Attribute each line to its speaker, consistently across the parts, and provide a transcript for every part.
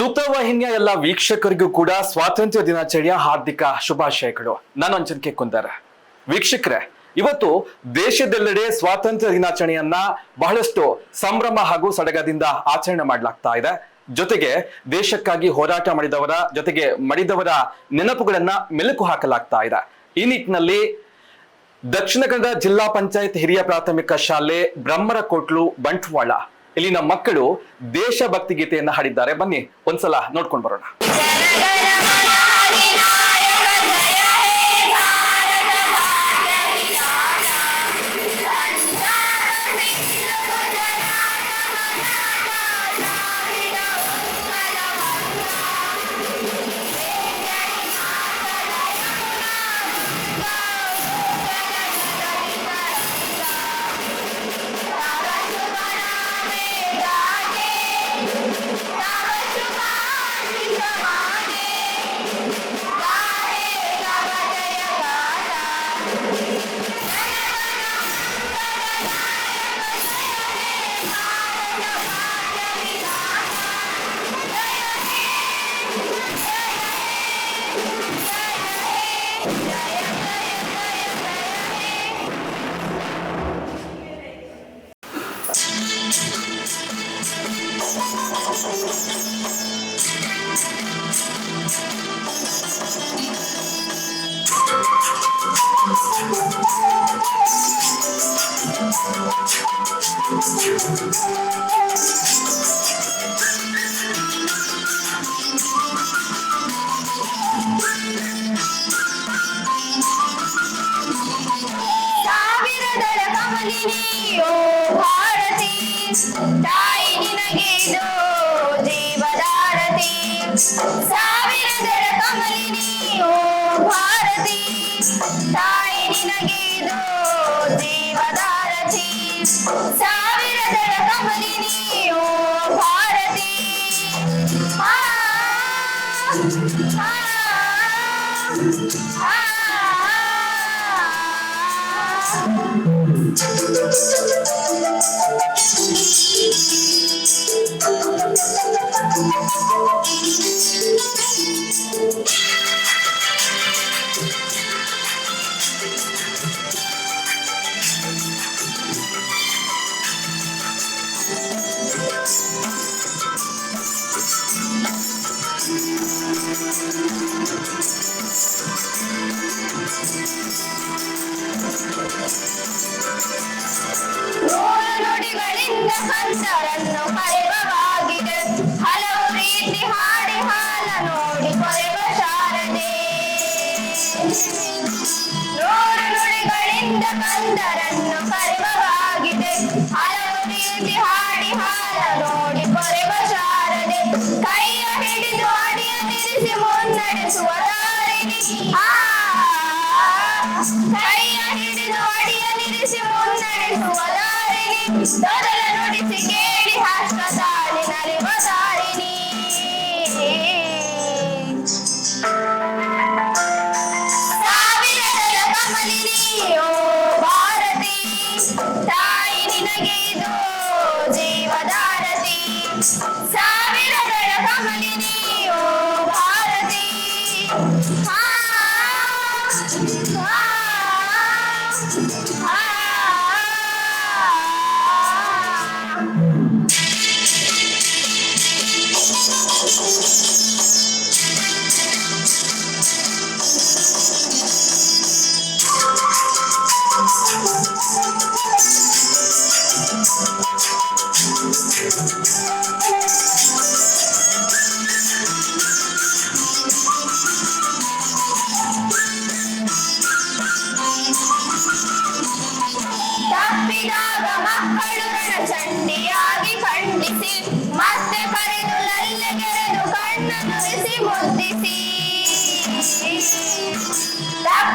Speaker 1: ಸುತವಾಹಿನಿಯ ಎಲ್ಲ ವೀಕ್ಷಕರಿಗೂ ಕೂಡ ಸ್ವಾತಂತ್ರ್ಯ ದಿನಾಚರಣೆಯ ಹಾರ್ದಿಕ ಶುಭಾಶಯಗಳು. ನಾನು ಅಂಜನ್ಕೆ ಕುಂದರ. ವೀಕ್ಷಕರೇ, ಇವತ್ತು ದೇಶದೆಲ್ಲೆಡೆ ಸ್ವಾತಂತ್ರ್ಯ ದಿನಾಚರಣೆಯನ್ನ ಬಹಳಷ್ಟು ಸಂಭ್ರಮ ಹಾಗೂ ಸಡಗದಿಂದ ಆಚರಣೆ ಮಾಡಲಾಗ್ತಾ ಇದೆ. ಜೊತೆಗೆ ದೇಶಕ್ಕಾಗಿ ಹೋರಾಟ ಮಾಡಿದವರ, ಜೊತೆಗೆ ಮಡಿದವರ ನೆನಪುಗಳನ್ನ ಮೆಲುಕು ಹಾಕಲಾಗ್ತಾ ಇದೆ. ಈ ನಿಟ್ಟಿನಲ್ಲಿ ದಕ್ಷಿಣ ಕನ್ನಡ ಜಿಲ್ಲಾ ಪಂಚಾಯತ್ ಹಿರಿಯ ಪ್ರಾಥಮಿಕ ಶಾಲೆ ಬ್ರಹ್ಮರ ಕೋಟ್ಲು ಬಂಟ್ವಾಳ ಇಲ್ಲಿನ ಮಕ್ಕಳು ದೇಶಭಕ್ತಿ ಗೀತೆಯನ್ನ ಹಾಡಿದ್ದಾರೆ. ಬನ್ನಿ ಒಂದ್ಸಲ ನೋಡ್ಕೊಂಡು ಬರೋಣ.
Speaker 2: ಆ, ಆ, ಕಂಸರನ್ನು ಕರೆವವಾಗಿದೆ ಹಲವು ರೀತಿ ಹಾಡಿ ಹಾಲ ನೋಡಿ ಕೊರೆವ ಶಾರದೆ. ನೂರು ನುಡಿಗಳಿಂದ ಕಂದರನ್ನು ಕರೆವವಾಗಿದೆ ಹಲವು ರೀತಿ ಹಾಡಿ ಹಾಲ ನೋಡಿ ಕೊರೆವ ಶಾರದೆ. ಕೈಯ ಹಿಡಿದು ಅಡಿಯ ನಿಲ್ಲಿಸಿ ಮುನ್ನಡೆಸುವ ದಾರಿಣಿ ಆ, ಕೈಯ ಹಿಡಿದು ಅಡಿಯ ನಿಲ್ಲಿಸಿ ಮುನ್ನಡೆಸುವ ದಾರಿಣಿ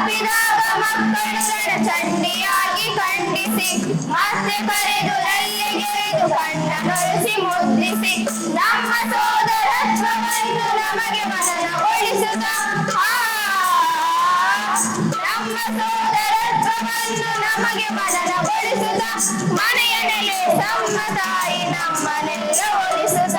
Speaker 2: ತಪ್ಪಿದಾಗ ಮಕ್ಕಳು ರಣಚಂಡಿಯಾಗಿ ಖಂಡಿಸಿ ಮತ್ತೆ ಕರೆದು ಲಲ್ಲೆಗೆರೆದು ಕಣ್ಣ ನುರಿಸಿ ನಮ್ಮ ಸೋದರತ್ವವನ್ನು ನಮಗೆ ಮನನಗೊಳಿಸುತ್ತ ನಮ್ಮ ಸೋದರತ್ವವನ್ನು ನಮಗೆ ಮನನಗೊಳಿಸುತ್ತ ಮನೆಯ ನೆಲೆ ತಮ್ಮ ತಾಯಿ ನಮ್ಮನೆಲ್ಲ ಒಲಿಸುತ್ತ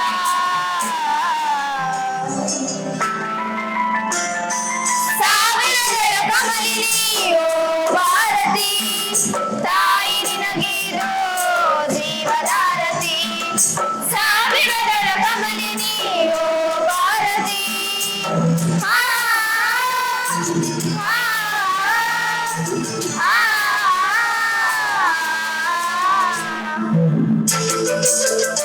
Speaker 2: Podcast.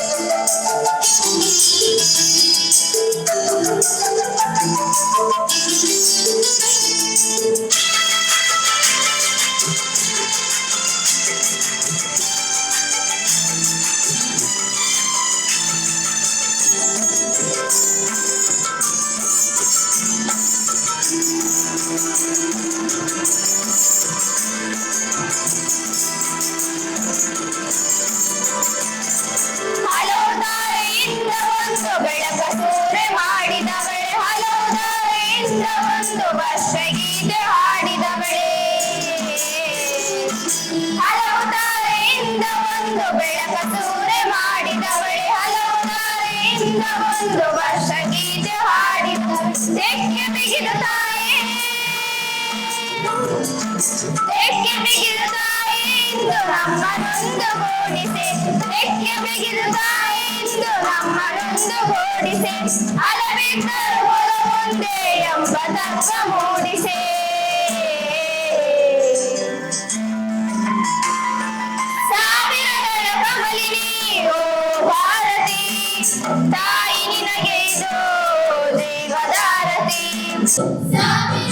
Speaker 2: ರೆಕ್ಕೆ ಬಿಗಿದು ತಾಯಿ ಎಂದು ನಮ್ಮನೊಂದು ಕೂಡಿಸೆ ರೆಕ್ಕೆ ಬಿಗಿದು ತಾಯಿ ಎಂದು ನಮ್ಮನೊಂದು ಕೂಡಿಸೆ ಅಲಬಿದ್ದರು ಹೊರ ಮುಂದೆ ಎಂಬ ತತ್ವ ಮೂಡಿಸೆ ಸಾವಿರಗಳ ಕಮಲಿನಿ ಓ ಭಾರತಿ, ತಾಯಿ ನಿನಗೆ ಇದು, ದೇವದಾರತಿ. ಸಾವಿರ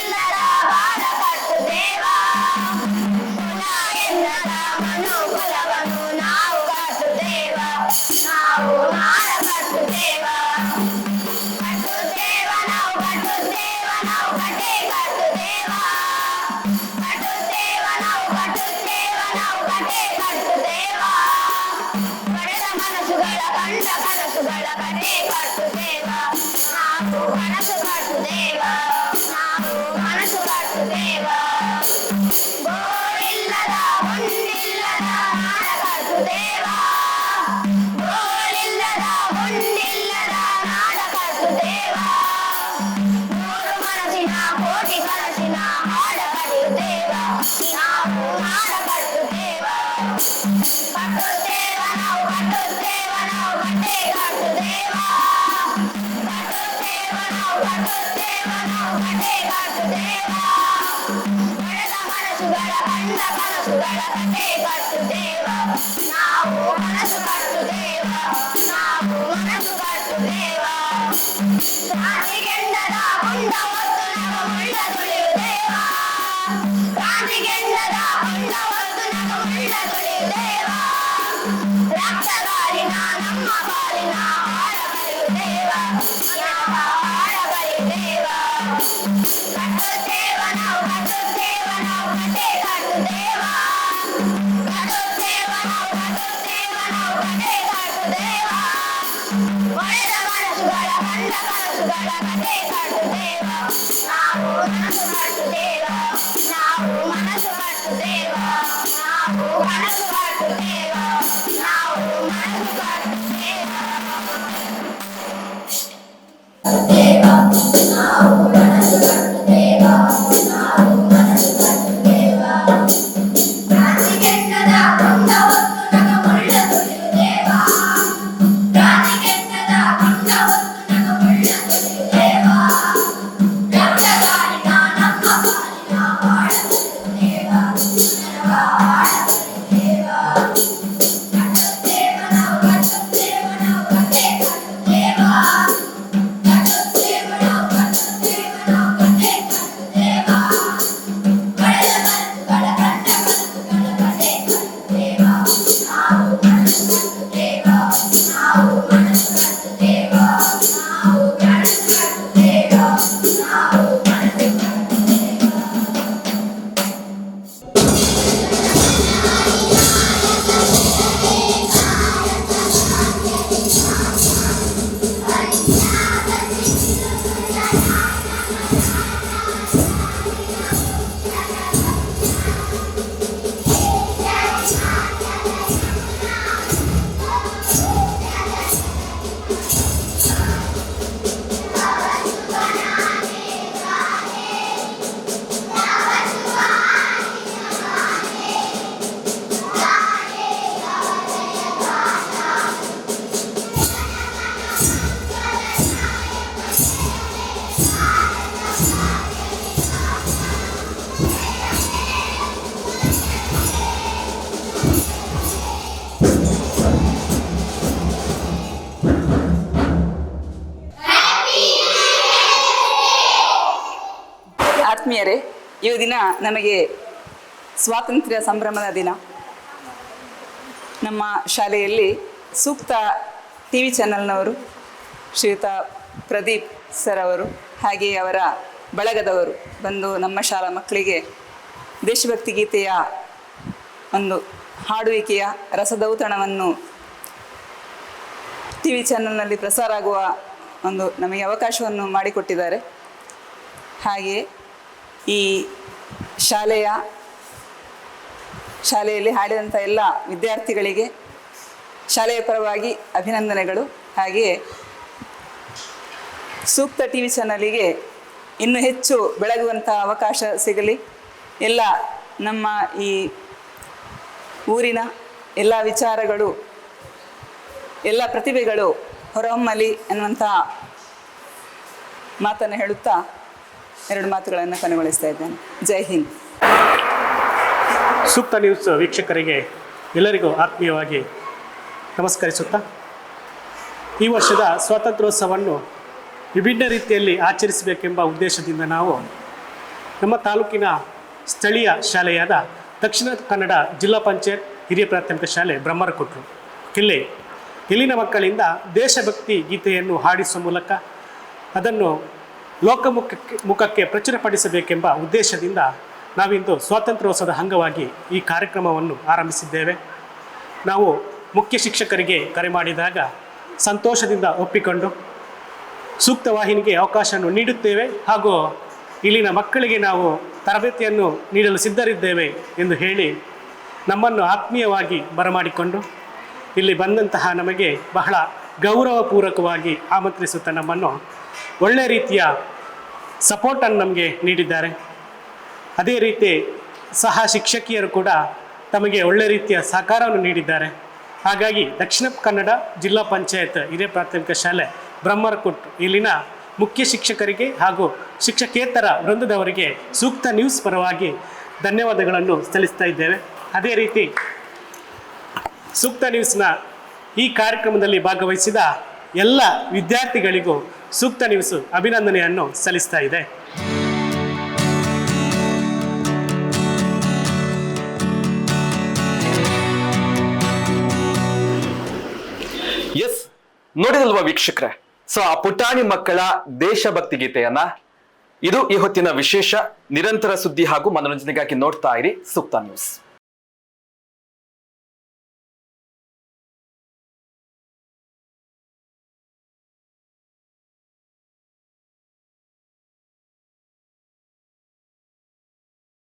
Speaker 2: Para Let us save us today, love. Yes.
Speaker 3: ಆತ್ಮೀಯರೇ ಈ ದಿನ ನಮಗೆ ಸ್ವಾತಂತ್ರ್ಯ ಸಂಭ್ರಮದ ದಿನ. ನಮ್ಮ ಶಾಲೆಯಲ್ಲಿ ಸೂಕ್ತ ಟಿ ವಿ ಚಾನಲ್ನವರು ಶ್ರೀಯುತ ಪ್ರದೀಪ್ ಸರ್ ಅವರು ಹಾಗೆಯೇ ಅವರ ಬಳಗದವರು ಬಂದು ನಮ್ಮ ಶಾಲಾ ಮಕ್ಕಳಿಗೆ ದೇಶಭಕ್ತಿ ಗೀತೆಯ ಒಂದು ಹಾಡುವಿಕೆಯ ರಸದೌತಣವನ್ನು ಟಿ ವಿ ಚಾನಲ್ನಲ್ಲಿ ಪ್ರಸಾರ ಆಗುವ ಒಂದು ನಮಗೆ ಅವಕಾಶವನ್ನು ಮಾಡಿಕೊಟ್ಟಿದ್ದಾರೆ. ಹಾಗೆ ಈ ಶಾಲೆಯ ಶಾಲೆಯಲ್ಲಿ ಹಾಡಿದಂಥ ಎಲ್ಲ ವಿದ್ಯಾರ್ಥಿಗಳಿಗೆ ಶಾಲೆಯ ಪರವಾಗಿ ಅಭಿನಂದನೆಗಳು. ಹಾಗೆಯೇ ಸೂಕ್ತ ಟಿ ವಿ ಚಾನಲಿಗೆ ಇನ್ನೂ ಹೆಚ್ಚು ಬೆಳಗುವಂಥ ಅವಕಾಶ ಸಿಗಲಿ. ಎಲ್ಲ ನಮ್ಮ ಈ ಊರಿನ ಎಲ್ಲ ವಿಚಾರಗಳು, ಎಲ್ಲ ಪ್ರತಿಭೆಗಳು ಹೊರಹೊಮ್ಮಲಿ ಅನ್ನುವಂಥ ಮಾತನ್ನು ಹೇಳುತ್ತಾ ಎರಡು ಮಾತುಗಳನ್ನು ಕೊನೆಗೊಳಿಸ್ತಾ ಇದ್ದೇನೆ. ಜೈ ಹಿಂದ್.
Speaker 4: ಸೂಕ್ತ ನ್ಯೂಸ್ ವೀಕ್ಷಕರಿಗೆ ಎಲ್ಲರಿಗೂ ಆತ್ಮೀಯವಾಗಿ ನಮಸ್ಕರಿಸುತ್ತಾ, ಈ ವರ್ಷದ ಸ್ವಾತಂತ್ರ್ಯೋತ್ಸವವನ್ನು ವಿಭಿನ್ನ ರೀತಿಯಲ್ಲಿ ಆಚರಿಸಬೇಕೆಂಬ ಉದ್ದೇಶದಿಂದ ನಾವು ನಮ್ಮ ತಾಲೂಕಿನ ಸ್ಥಳೀಯ ಶಾಲೆಯಾದ ದಕ್ಷಿಣ ಕನ್ನಡ ಜಿಲ್ಲಾ ಪಂಚಾಯತ್ ಹಿರಿಯ ಪ್ರಾಥಮಿಕ ಶಾಲೆ ಬ್ರಹ್ಮರಕೊಟ್ರು ಇಲ್ಲಿ ಇಲ್ಲಿನ ಮಕ್ಕಳಿಂದ ದೇಶಭಕ್ತಿ ಗೀತೆಯನ್ನು ಹಾಡಿಸುವ ಮೂಲಕ ಅದನ್ನು ಲೋಕಮುಖಕ್ಕೆ ಮುಖಕ್ಕೆ ಪ್ರಚುರಪಡಿಸಬೇಕೆಂಬ ಉದ್ದೇಶದಿಂದ ನಾವಿಂದು ಸ್ವಾತಂತ್ರ್ಯೋತ್ಸವದ ಅಂಗವಾಗಿ ಈ ಕಾರ್ಯಕ್ರಮವನ್ನು ಆರಂಭಿಸಿದ್ದೇವೆ. ನಾವು ಮುಖ್ಯ ಶಿಕ್ಷಕರಿಗೆ ಕರೆ ಮಾಡಿದಾಗ ಸಂತೋಷದಿಂದ ಒಪ್ಪಿಕೊಂಡು ಸೂಕ್ತ ವಾಹಿನಿಗೆ ಅವಕಾಶವನ್ನು ನೀಡುತ್ತೇವೆ ಹಾಗೂ ಇಲ್ಲಿನ ಮಕ್ಕಳಿಗೆ ನಾವು ತರಬೇತಿಯನ್ನು ನೀಡಲು ಸಿದ್ಧರಿದ್ದೇವೆ ಎಂದು ಹೇಳಿ ನಮ್ಮನ್ನು ಆತ್ಮೀಯವಾಗಿ ಬರಮಾಡಿಕೊಂಡು ಇಲ್ಲಿ ಬಂದಂತಹ ನಮಗೆ ಬಹಳ ಗೌರವಪೂರ್ವಕವಾಗಿ ಆಮಂತ್ರಿಸುತ್ತ ನಮ್ಮನ್ನು ಒಳ್ಳೆಯ ರೀತಿಯ ಸಪೋರ್ಟನ್ನು ನಮಗೆ ನೀಡಿದ್ದಾರೆ. ಅದೇ ರೀತಿ ಸಹ ಶಿಕ್ಷಕಿಯರು ಕೂಡ ತಮಗೆ ಒಳ್ಳೆ ರೀತಿಯ ಸಹಕಾರವನ್ನು ನೀಡಿದ್ದಾರೆ. ಹಾಗಾಗಿ ದಕ್ಷಿಣ ಕನ್ನಡ ಜಿಲ್ಲಾ ಪಂಚಾಯತ್ ಹಿರಿಯ ಪ್ರಾಥಮಿಕ ಶಾಲೆ ಬ್ರಹ್ಮರಕುಟ್ ಇಲ್ಲಿನ ಮುಖ್ಯ ಶಿಕ್ಷಕರಿಗೆ ಹಾಗೂ ಶಿಕ್ಷಕೇತರ ವೃಂದದವರಿಗೆ ಸೂಕ್ತ ನ್ಯೂಸ್ ಪರವಾಗಿ ಧನ್ಯವಾದಗಳನ್ನು ಸಲ್ಲಿಸ್ತಾ ಇದ್ದೇವೆ. ಅದೇ ರೀತಿ ಸೂಕ್ತ ನ್ಯೂಸ್ನ ಈ ಕಾರ್ಯಕ್ರಮದಲ್ಲಿ ಭಾಗವಹಿಸಿದ ಎಲ್ಲ ವಿದ್ಯಾರ್ಥಿಗಳಿಗೂ ಸೂಕ್ತ ನ್ಯೂಸ್ ಅಭಿನಂದನೆಯನ್ನು ಸಲ್ಲಿಸ್ತಾ ಇದೆ.
Speaker 1: ಎಸ್, ನೋಡಿದಲ್ವ ವೀಕ್ಷಕರೇ? ಸೊ, ಆ ಪುಟಾಣಿ ಮಕ್ಕಳ ದೇಶಭಕ್ತಿ ಗೀತೆಯನ್ನ ಇದು ಈ ಹೊತ್ತಿನ ವಿಶೇಷ ನಿರಂತರ ಸುದ್ದಿ ಹಾಗೂ ಮನೋರಂಜನೆಗಾಗಿ ನೋಡ್ತಾ ಇರಿ. ಸೂಕ್ತ ನ್ಯೂಸ್.